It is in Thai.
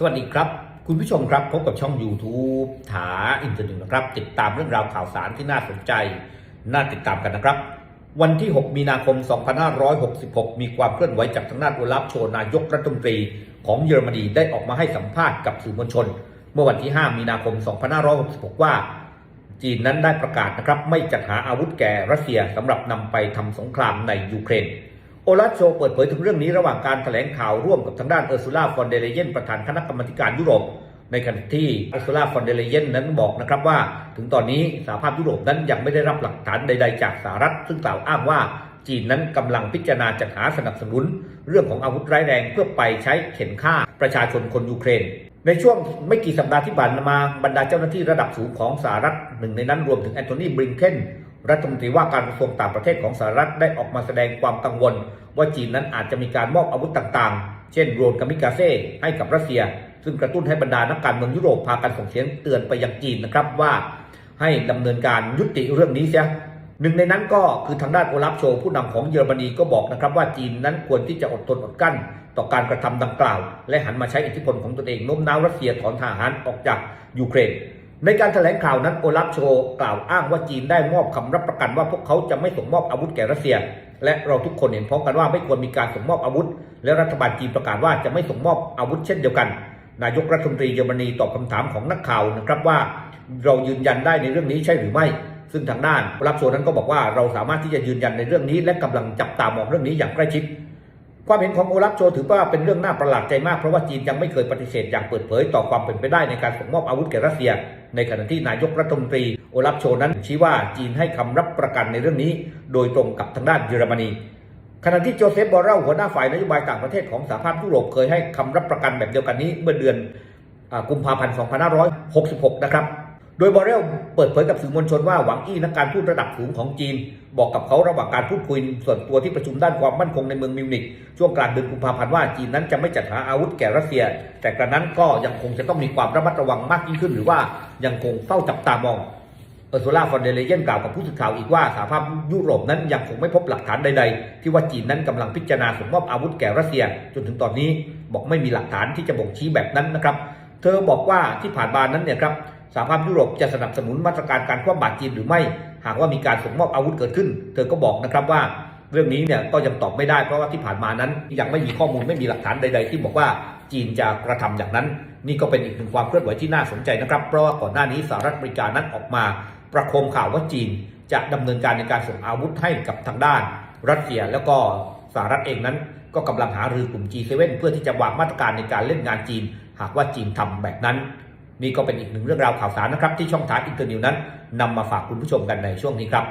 สวัสดีครับ คุณผู้ชมครับพบกับช่อง YouTube ถาอินเทอร์เน็ตนะครับ ติดตามเรื่องราวข่าวสารที่น่าสนใจ น่าติดตามกันนะครับ วันที่ 6 มีนาคม 2566 มีความเคลื่อนไหวจากทางด้านโอลาฟโชนายกรัฐมนตรีของเยอรมนีได้ออกมาให้สัมภาษณ์กับสื่อมวลชน เมื่อวันที่ 5 มีนาคม 2566 ว่า จีนนั้นได้ประกาศนะครับไม่จัดหาอาวุธแก่รัสเซียสำหรับนำไปทำสงครามในยูเครน อลาฟโชเปิดเผยถึงเรื่องนี้ระหว่างการแถลงข่าวร่วมกับทางด้านเออร์ซูล่าฟอนเดเลเยนประธานคณะกรรมการยุโรปในขณะที่เออร์ซูล่าฟอนเดเลเยนนั้นบอกนะครับว่า ถึงตอนนี้สหภาพยุโรปนั้นยังไม่ได้รับหลักฐานใด ๆ จากสหรัฐ ซึ่งกล่าวอ้างว่าจีนนั้นกำลังพิจารณาจัดหาสนับสนุน เรื่องของอาวุธร้ายแรงเพื่อไปใช้เข็นฆ่าประชาชนคนยูเครน ในช่วงไม่กี่สัปดาห์ที่ผ่านมาบรรดาเจ้าหน้าที่ระดับสูงของสหรัฐหนึ่งในนั้นรวมถึงแอนโทนีบริงเคน รัฐมนตรีว่าการกระทรวงต่างประเทศของสหรัฐได้ออกมาแสดงความกังวล ว่าจีนนั้นอาจจะมีการมอบอาวุธต่างๆ เช่นโดรนกามิกาเซ่ให้กับรัสเซีย ซึ่งกระตุ้นให้บรรดานักการเมืองยุโรปพากันส่งเสียงเตือนไปยังจีนนะครับว่า ให้ดำเนินการยุติเรื่องนี้เสียหนึ่งในนั้นก็คือทางด้านโอลาฟโชผู้นำของเยอรมนีก็บอกนะครับว่าจีนนั้นควรที่จะอดทนอดกั้น ต่อการกระทำดังกล่าว และหันมาใช้อิทธิพลของตนเองโน้มน้าวรัสเซียถอนทหารออกจากยูเครน ในการแถลงข่าวนั้นโอลาฟโชกล่าวอ้างว่าจีนได้มอบคำรับประกันว่าพวกเขาจะไม่ส่งมอบอาวุธแก่รัสเซีย และเราทุกคนเห็นพ้องกันว่าไม่ควรมีการส่งมอบอาวุธ และรัฐบาลจีนประกาศว่าจะไม่ส่งมอบอาวุธเช่นเดียวกัน นายกรัฐมนตรีเยอรมนีตอบคำถามของนักข่าวนะครับว่า เรายืนยันได้ในเรื่องนี้ใช่หรือไม่ ซึ่งทางด้านรับโซนั้นก็บอกว่าเราสามารถที่จะยืนยันในเรื่องนี้ และกำลังจับตามองเรื่องนี้อย่างใกล้ชิดความเห็นของโอลาฟโชถือว่าเป็นเรื่องน่าประหลาดใจมากเพราะว่าจีนยังไม่เคยปฏิเสธอย่างเปิดเผยต่อความเป็นไปได้ในการส่งมอบอาวุธแก่รัสเซีย ในขณะที่นายกรัฐมนตรีโอลาฟโชนั้นชี้ว่าจีนให้คำรับประกันในเรื่องนี้ โดยตรงกับทางด้านเยอรมนีขณะที่โจเซฟบอร์เรลหัวหน้าฝ่ายนโยบายต่างประเทศของสหภาพยุโรปเคยให้คำรับประกันแบบเดียวกันนี้เมื่อเดือนกุมภาพันธ์ 2566 นะครับ โดยบอร์เรลเปิดเผยกับสื่อมวลชนว่าหวังอี้นักการทูตระดับสูงของจีน บอกกับเขาระหว่างการพูดคุยส่วนตัวที่ประชุมด้านความมั่นคงในเมืองมิวนิกช่วงกลางเดือนกุมภาพันธ์ว่าจีนนั้นจะไม่จัดหาอาวุธแก่รัสเซีย แต่กระนั้นก็ยังคงจะต้องมีความระมัดระวังมากยิ่งขึ้น หรือว่า ยังคงเฝ้าจับตามองเออร์ซูล่าฟอนเดเลเยนกล่าวกับผู้สื่อข่าวอีกว่าสหภาพยุโรปนั้นยังคงไม่พบหลักฐานใดๆ ที่ว่าจีนนั้นกำลังพิจารณาส่งมอบอาวุธแก่รัสเซีย จนถึงตอนนี้บอกไม่มีหลักฐานที่จะบ่งชี้แบบนั้นนะครับ เธอบอกว่าที่ผ่านมานั้นเนี่ยครับสหภาพยุโรปจะสนับสนุนมาตรการการคว่ำบาตรจีนหรือไม่ หากว่ามีการส่งมอบอาวุธเกิดขึ้น เธอก็บอกนะครับว่า เรื่องนี้เนี่ยก็ยังตอบไม่ได้เพราะว่าที่ผ่านมานั้นยังไม่มีข้อมูลไม่มีหลักฐานใด ๆ ที่บอกว่าจีนจะกระทำอย่างนั้น นี่ก็เป็นอีกหนึ่งความเคลื่อนไหวที่น่าสนใจนะครับ เพราะว่าก่อนหน้านี้สหรัฐอเมริกานั้นออกมา ประโคมข่าวว่าจีนจะดำเนินการในการส่งอาวุธให้กับทางด้าน รัสเซียแล้วก็สหรัฐเองนั้น ก็กำลังหารือกลุ่ม G7 เพื่อที่จะวางมาตรการในการเล่นงานจีน หากว่าจีนทำแบบนั้น นี่ก็เป็นอีกหนึ่งเรื่องราวข่าวสารนะครับที่ช่องทางอินเตอร์นิวนั้นนำมาฝากคุณผู้ชมกันในช่วงนี้ครับ